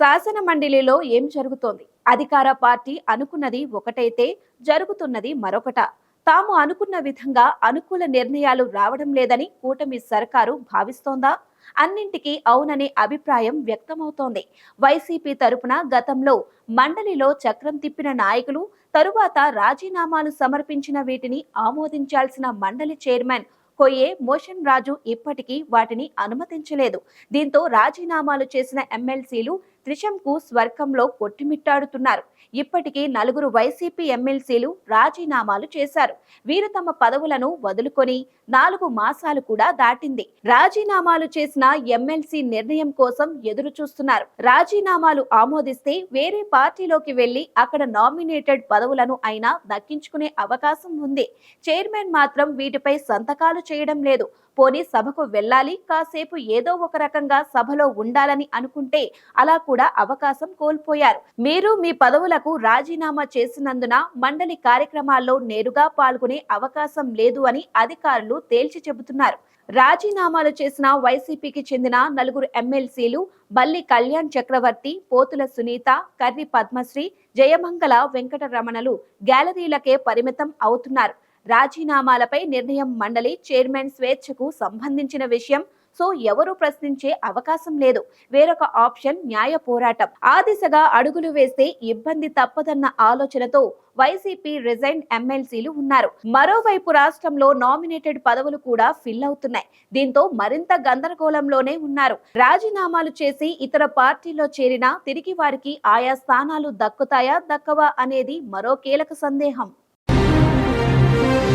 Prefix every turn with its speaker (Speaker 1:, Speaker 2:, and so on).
Speaker 1: శాసన మండలిలో ఏం జరుగుతోంది? అధికార పార్టీ అనుకున్నది ఒకటైతే జరుగుతున్నది మరొకట. తాము అనుకున్న విధంగా అనుకూల నిర్ణయాలు రావడం లేదని కూటమి సర్కారు భావిస్తోందా? అన్నింటికీ అవుననే అభిప్రాయం వ్యక్తమవుతోంది. వైసీపీ తరపున గతంలో మండలిలో చక్రం తిప్పిన నాయకులు తరువాత రాజీనామాలు సమర్పించిన వీటిని ఆమోదించాల్సిన మండలి చైర్మన్ కొయ్యే మోషన్ రాజు ఇప్పటికీ వాటిని అనుమతించలేదు. దీంతో రాజీనామాలు చేసిన ఎమ్మెల్సీలు త్రిశంకు స్వర్గంలో కొట్టిమిట్టాడుతున్నారు. ఇప్పటికీ నలుగురు వైసీపీ ఎమ్మెల్సీలు రాజీనామాలు చేశారు. వీరు తమ పదవులను వదులుకొని నాలుగు మాసాలు కూడా దాటింది. రాజీనామాలు చేసిన ఎమ్మెల్సీ నిర్ణయం కోసం ఎదురు చూస్తున్నారు రాజీనామాలు ఆమోదిస్తే వేరే పార్టీలోకి వెళ్ళి అక్కడ నామినేటెడ్ పదవులను అయినా దక్కించుకునే అవకాశం ఉంది. చైర్మన్ మాత్రం వీటిపై సంతకాలు చేయడం లేదు. పోనీ సభకు వెళ్ళాలి కాసేపు ఏదో ఒక రకంగా సభలో ఉండాలని అనుకుంటే అలా కూడా అవకాశం కోల్పోయారు. మీరు మీ పదవులకు రాజీనామా చేసినందున మండలి కార్యక్రమాల్లో నేరుగా పాల్గొనే అవకాశం లేదు అని అధికారులు తేల్చి చెబుతున్నారు. రాజీనామాలు చేసిన వైసీపీకి చెందిన నలుగురు ఎమ్మెల్సీలు బల్లి కళ్యాణ్ చక్రవర్తి పోతుల సునీత కర్రి పద్మశ్రీ జయమంగళ వెంకటరమణలు గ్యాలరీలకే పరిమితం అవుతున్నారు. రాజీనామాలపై నిర్ణయం మండలి చైర్మన్ స్వేచ్ఛకు సంబంధించిన విషయం. సో ఎవరు ప్రశ్నించే అవకాశం లేదు. వేరొక ఆప్షన్ న్యాయ పోరాటం. ఆ దిశగా అడుగులు వేస్తే ఇబ్బంది తప్పదన్న ఆలోచనతో వైసీపీ రిజైన్ ఎమ్మెల్సీలు ఉన్నారు. మరోవైపు రాష్ట్రంలో నామినేటెడ్ పదవులు కూడా ఫిల్ అవుతున్నాయి. దీంతో మరింత గందరగోళంలోనే ఉన్నారు. రాజీనామాలు చేసి ఇతర పార్టీలో చేరినా తిరిగి వారికి ఆయా స్థానాలు దక్కుతాయా దక్కవా అనేది మరో కీలక సందేహం. Thank you.